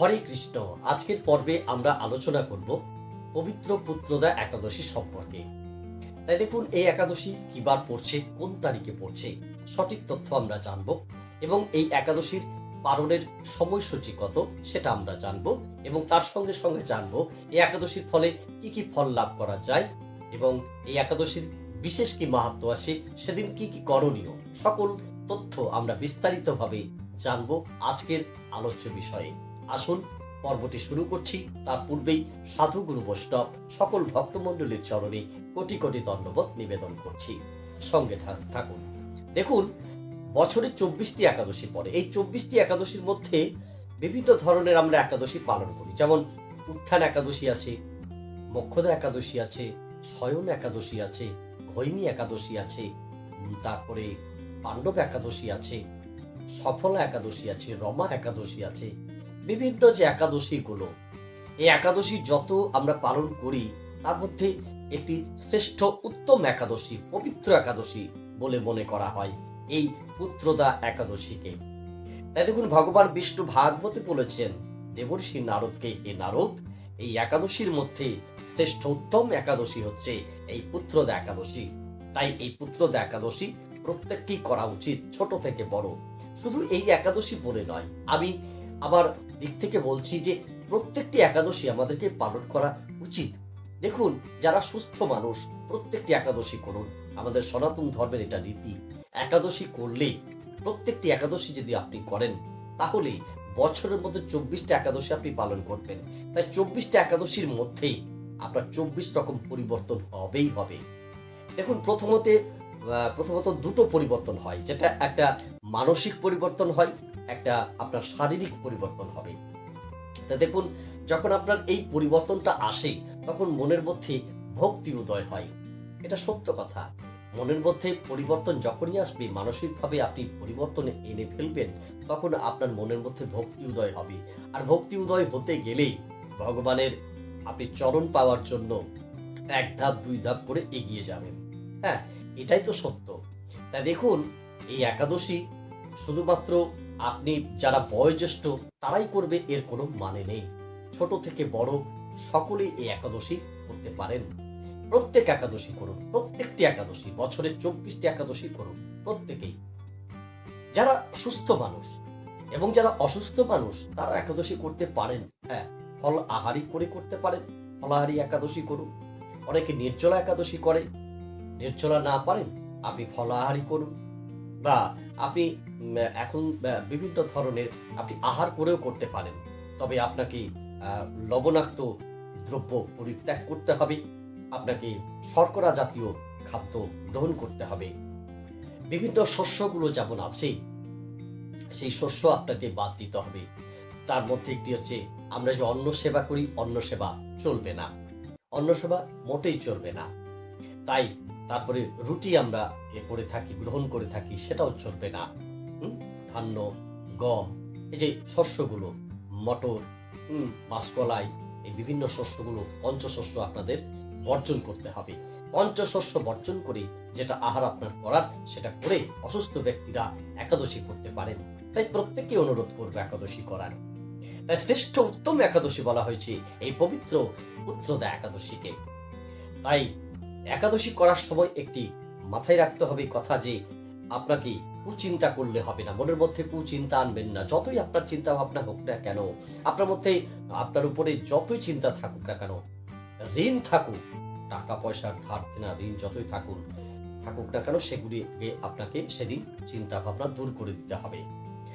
হরে কৃষ্ণ। আজকের পর্বে আমরা আলোচনা করব পবিত্র পুত্রদা একাদশী সম্পর্কে। তাই দেখুন, এই একাদশী কিবার পড়ছে, কোন তারিখে পড়ছে, সঠিক তথ্য আমরা জানব এবং এই একাদশীর পালনের সময়সূচি কত সেটা আমরা জানব এবং তার সঙ্গে সঙ্গে জানব এই একাদশীর ফলে কি কি ফল লাভ করা যায় এবং এই একাদশীর বিশেষ কি মাহাত্ম আছে, সেদিন কি কি করণীয়, সকল তথ্য আমরা বিস্তারিতভাবে জানব আজকের আলোচ্য বিষয়ে। আসুন, পর্বটি শুরু করছি। তার পূর্বেই সাধু গুরু বৈষ্ণব, সকল ভক্তমণ্ডলীর চরণে কোটি কোটি ধন্যবাদ নিবেদন করছি। সঙ্গে থাকুন। দেখুন, বছরে চব্বিশটি একাদশী পরে এই চব্বিশটি একাদশীর মধ্যে বিভিন্ন ধরনের আমরা একাদশী পালন করি। যেমন উত্থান একাদশী আছে, মক্ষদা একাদশী আছে, স্বয়ন একাদশী আছে হৈমী একাদশী আছে তারপরে পাণ্ডব একাদশী আছে, সফলা একাদশী আছে, রমা একাদশী আছে বিভিন্ন যে একাদশীগুলো, এই একাদশী যত আমরা পালন করি, তার মধ্যে একটি শ্রেষ্ঠ উত্তম একাদশী, পবিত্র একাদশী বলে মনে করা হয় এই পুত্রদা একাদশীকে। তাই দেখুন, ভগবান বিষ্ণু ভাগবতে বলেছেন, দেবর্ষি নারদকে হে নারদ, এই একাদশীর মধ্যে শ্রেষ্ঠ উত্তম একাদশী হচ্ছে এই পুত্রদা একাদশী। তাই এই পুত্রদা একাদশী প্রত্যেককেই করা উচিত, ছোট থেকে বড়। শুধু এই একাদশী বলে নয়, আমি আমার দিক থেকে বলছি যে প্রত্যেকটি একাদশী আমাদেরকে পালন করা উচিত। দেখুন, যারা সুস্থ মানুষ, প্রত্যেকটি একাদশী করুন। আমাদের সনাতন ধর্মের এটা রীতি একাদশী করলে প্রত্যেকটি একাদশী যদি আপনি করেন তাহলে বছরের মধ্যে চব্বিশটা একাদশী আপনি পালন করবেন। তাই চব্বিশটা একাদশীর মধ্যেই আপনার চব্বিশ রকম পরিবর্তন হবেই হবে। দেখুন, প্রথমতে প্রথমত দুটো পরিবর্তন হয়। যেটা একটা মানসিক পরিবর্তন হয় একটা আপনার শারীরিক পরিবর্তন হবে। তা দেখুন, যখন আপনার এই পরিবর্তনটা আসে, তখন মনের মধ্যে ভক্তি উদয় হয়। এটা সত্য কথা। মনের মধ্যে পরিবর্তন যখনই আসবে, মানসিকভাবে আপনি পরিবর্তন এনে ফেলবেন, তখন আপনার মনের মধ্যে ভক্তি উদয় হবে। আর ভক্তি উদয় হতে গেলেই ভগবানের আপনি চরণ পাওয়ার জন্য এক ধাপ, দুই ধাপ করে এগিয়ে যাবেন। হ্যাঁ এটাই তো সত্য। তাই দেখুন, এই একাদশী শুধুমাত্র আপনি যারা বয়োজ্যেষ্ঠ, তারাই করবে এর কোনো মানে নেই। ছোট থেকে বড় সকলেই এই একাদশী করতে পারেন। প্রত্যেক একাদশী করুন, প্রত্যেকটি একাদশী, বছরে চব্বিশটি একাদশী করুন, প্রত্যেকেই। যারা সুস্থ মানুষ এবং যারা অসুস্থ মানুষ, তারা একাদশী করতে পারেন। হ্যাঁ ফল আহারি করে করতে পারেন, ফলাহারি একাদশী করুন। অনেকে নির্জলা একাদশী করে, নির্জলা না পারেন, আপনি ফলাহারি করুন। বা আপনি এখন বিভিন্ন ধরনের আপনি আহার করেও করতে পারেন। তবে আপনাকে লবণাক্ত দ্রব্য পরিত্যাগ করতে হবে। আপনাকে শর্করা জাতীয় খাদ্য গ্রহণ করতে হবে। বিভিন্ন শস্যগুলো যেমন আছে, সেই শস্য আপনাকে বাদ দিতে হবে। তার মধ্যে একটি হচ্ছে, আমরা যে অন্ন সেবা করি, অন্ন সেবা চলবে না। অন্ন সেবা মোটেই চলবে না। তাই তারপরে রুটি আমরা এ করে থাকি গ্রহণ করে থাকি সেটাও চলবে না? ধান্য গম এই যে শস্যগুলো মটর হুম, মাসকলাই এই বিভিন্ন শস্যগুলো পঞ্চশস্য আপনাদের বর্জন করতে হবে। পঞ্চশস্য বর্জন করে যেটা আহার আপনার করার সেটা করে অসুস্থ ব্যক্তিরা একাদশী করতে পারেন। তাই প্রত্যেককে অনুরোধ করবে একাদশী করার। তাই শ্রেষ্ঠ উত্তম একাদশী বলা হয়েছে এই পবিত্র পুত্রদা একাদশীকে। তাই একাদশী করার সময় একটি মাথায় রাখতে হবে কথা যে, আপনাকে কুচিন্তা করলে হবে না। মনের মধ্যে কুচিন্তা আনবেন না। যতই আপনার চিন্তা ভাবনা হোক না কেন, আপনার মধ্যে আপনার উপরে যতই চিন্তা থাকুক না কেন, ঋণ থাকুক, টাকা পয়সার ধার দেনা, ঋণ যতই থাকুন থাকুক না কেন সেগুলি আপনাকে সেদিন চিন্তা ভাবনা দূর করে দিতে হবে।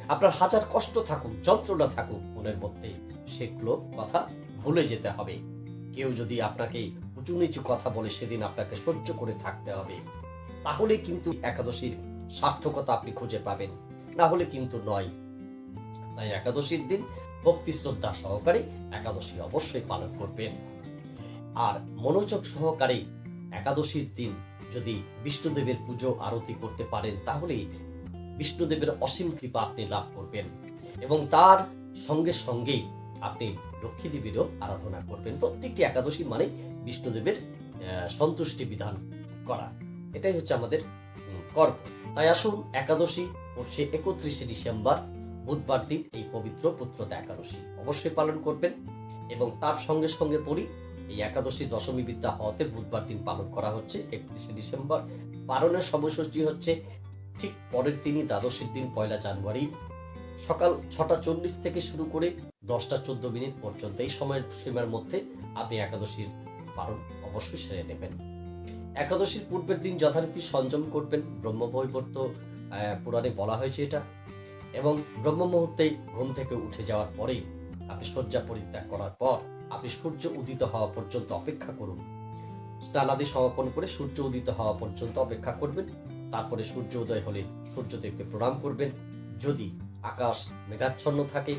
আপনার হাজার কষ্ট থাকুক, যন্ত্রণা থাকুক, মনের মধ্যে সেগুলো কথা ভুলে যেতে হবে। কেউ যদি আপনাকে উঁচু নিচু কথা বলে সেদিন আপনাকে সহ্য করে থাকতে হবে। তাহলে কিন্তু একাদশীর সার্থকতা আপনি খুঁজে পাবেন। না হলে কিন্তু নয়। তাই একাদশীর দিন ভক্তি শ্রদ্ধা সহকারে একাদশী অবশ্যই পালন করবেন। আর মনোযোগ সহকারে একাদশীর দিন যদি বিষ্ণুদেবের পুজো, আরতি করতে পারেন তাহলে বিষ্ণুদেবের অসীম কৃপা আপনি লাভ করবেন। এবং তার সঙ্গে সঙ্গে আপনি লক্ষ্মী দেবীরও আরাধনা করবেন। প্রত্যেকটি একাদশী মানে বিষ্ণুদেবের সন্তুষ্টি বিধান করা। এটাই হচ্ছে আমাদের কর্ম। তাই আসুন একাদশী পড়ছে একত্রিশে ডিসেম্বর, বুধবার দিন এই পবিত্র পুত্রতা একাদশী অবশ্যই পালন করবেন এবং তার সঙ্গে সঙ্গে পড়ি এই একাদশী দশমী বিদ্যা হওয়াতে বুধবার দিন পালন করা হচ্ছে একত্রিশে ডিসেম্বর। পালনের সময়সূচি হচ্ছে ঠিক পরের দিনই, দ্বাদশীর দিন পয়লা জানুয়ারি। সকাল ছটা চল্লিশ থেকে শুরু করে দশটা চোদ্দ মিনিট পর্যন্ত এই সময়ের সীমার মধ্যে আপনি একাদশীর পালন অবশ্যই সেরে নেবেন। একাদশীর পূর্বের দিন যথারীতি সংযম করবেন। ব্রহ্মবৈবর্ত পুরাণে বলা হয়েছে এটা। এবং ব্রহ্ম মুহূর্তেই ঘুম থেকে উঠে যাওয়ার পরেই আপনি শয্যা পরিত্যাগ করার পর আপনি সূর্য উদিত হওয়া পর্যন্ত অপেক্ষা করুন। স্নানাদি সমাপন করে সূর্য উদিত হওয়া পর্যন্ত অপেক্ষা করবেন। তারপরে সূর্য উদয় হলে সূর্যদেবকে প্রণাম করবেন। যদি আকাশ মেঘাচ্ছন্ন থাকে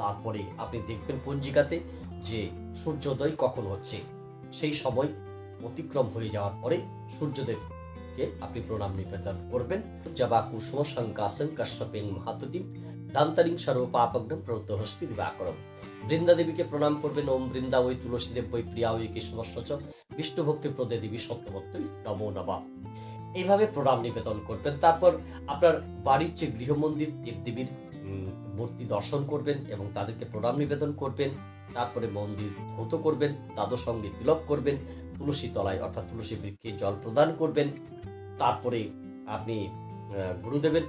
তারপরে আপনি দেখবেন পঞ্জিকাতে যে সূর্যোদয় কখন হচ্ছে। সেই সময় অতিক্রম হয়ে যাওয়ার পরে সূর্যদেবকে আপনি প্রণাম নিবেদন করবেন। জবা কুসুম শঙ্কাসন কশ্যপেন মাহাতুতিম দান্তারিং সর্ব পাপগ্নম প্রত্যহস্তি দিবাকরম। বৃন্দা দেবীকে প্রণাম করবেন। ওম বৃন্দা ওই তুলসী দেব ওই প্রিয়া ওই কৃষ্ণস্বচ বিষ্ণু ভক্তি প্রদে দেবী সত্যবত্তই নমো নবা এইভাবে প্রণাম নিবেদন করবেন। তারপর আপনার বাড়ির যে গৃহমন্দির দেবদেবীর মূর্তি দর্শন করবেন এবং তাদেরকে প্রণাম নিবেদন করবেন। তারপরে মন্দির ধৌত করবেন তাদের সঙ্গে তিলক করবেন, তুলসী তলায় অর্থাৎ তুলসী বৃক্ষে জল প্রদান করবেন। তারপরে আপনি গুরুদেবের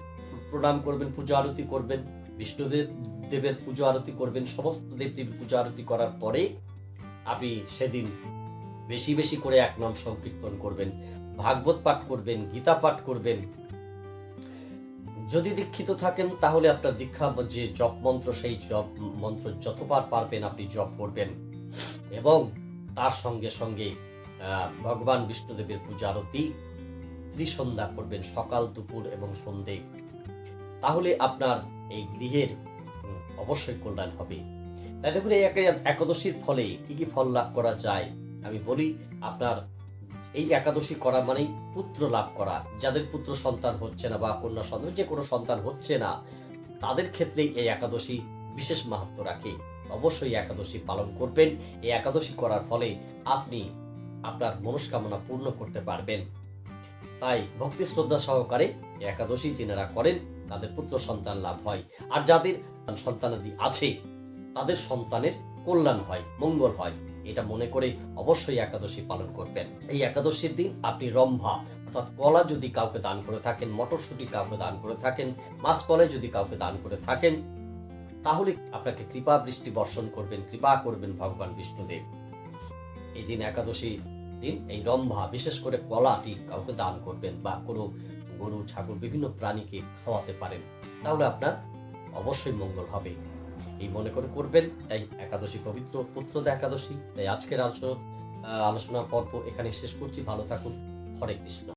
প্রণাম করবেন, পুজো আরতি করবেন, বিষ্ণুদেব, দেবের পুজো আরতি করবেন, সমস্ত দেবদেবীর পুজো আরতি করার পরে আপনি সেদিন বেশি বেশি করে এক নাম সংকীর্তন করবেন, ভাগবত পাঠ করবেন, গীতা পাঠ করবেন যদি দীক্ষিত থাকেন, তাহলে আপনার দীক্ষা যে জপ মন্ত্র, সেই জপ মন্ত্র যতবার পারবেন আপনি জপ করবেন। এবং তার সঙ্গে সঙ্গে ভগবান বিষ্ণুদেবের পূজা আরতি ত্রিসন্ধ্যা করবেন সকাল, দুপুর এবং সন্ধে। তাহলে আপনার এই গৃহের অবশ্যই কল্যাণ হবে। তাই দেখুন, এই একাদশীর ফলে কি কি ফল লাভ করা যায়, আমি বলি আপনার এই একাদশী করা মানেই পুত্র লাভ করা। যাদের পুত্র সন্তান হচ্ছে না বা কন্যা সন্তান, যে কোনো সন্তান হচ্ছে না, তাদের ক্ষেত্রে এই একাদশী বিশেষ মাহাত্ম রাখে। অবশ্যই একাদশী পালন করবেন। এই একাদশী করার ফলে আপনি আপনার মনস্কামনা পূর্ণ করতে পারবেন। তাই ভক্তি শ্রদ্ধা সহকারে একাদশী যেনারা করেন, তাদের পুত্র সন্তান লাভ হয়। আর যাদের সন্তানাদি আছে, তাদের সন্তানের কল্যাণ হয়, মঙ্গল হয়। এটা মনে করে অবশ্যই একাদশী পালন করবেন। এই একাদশীর দিন আপনি রম্ভা, অর্থাৎ কলা যদি কাউকে দান করে থাকেন, মটরশুঁটি কাউকে দান করে থাকেন মাছ কলাই যদি কাউকে দান করে থাকেন, তাহলে আপনাকে কৃপা বৃষ্টি বর্ষণ করবেন, কৃপা করবেন ভগবান বিষ্ণুদেব। এই দিন একাদশী দিন, এই রম্ভা, বিশেষ করে কলাটি কাউকে দান করবেন বা কোনো গরু, ছাগল, বিভিন্ন প্রাণীকে খাওয়াতে পারেন, তাহলে আপনার অবশ্যই মঙ্গল হবে। এই মনে করে করবেন। তাই একাদশী পবিত্র পুত্রদা একাদশী। তাই আজকের আলোচনা আলোচনা পর্ব এখানে শেষ করছি। ভালো থাকুন। হরে কৃষ্ণ।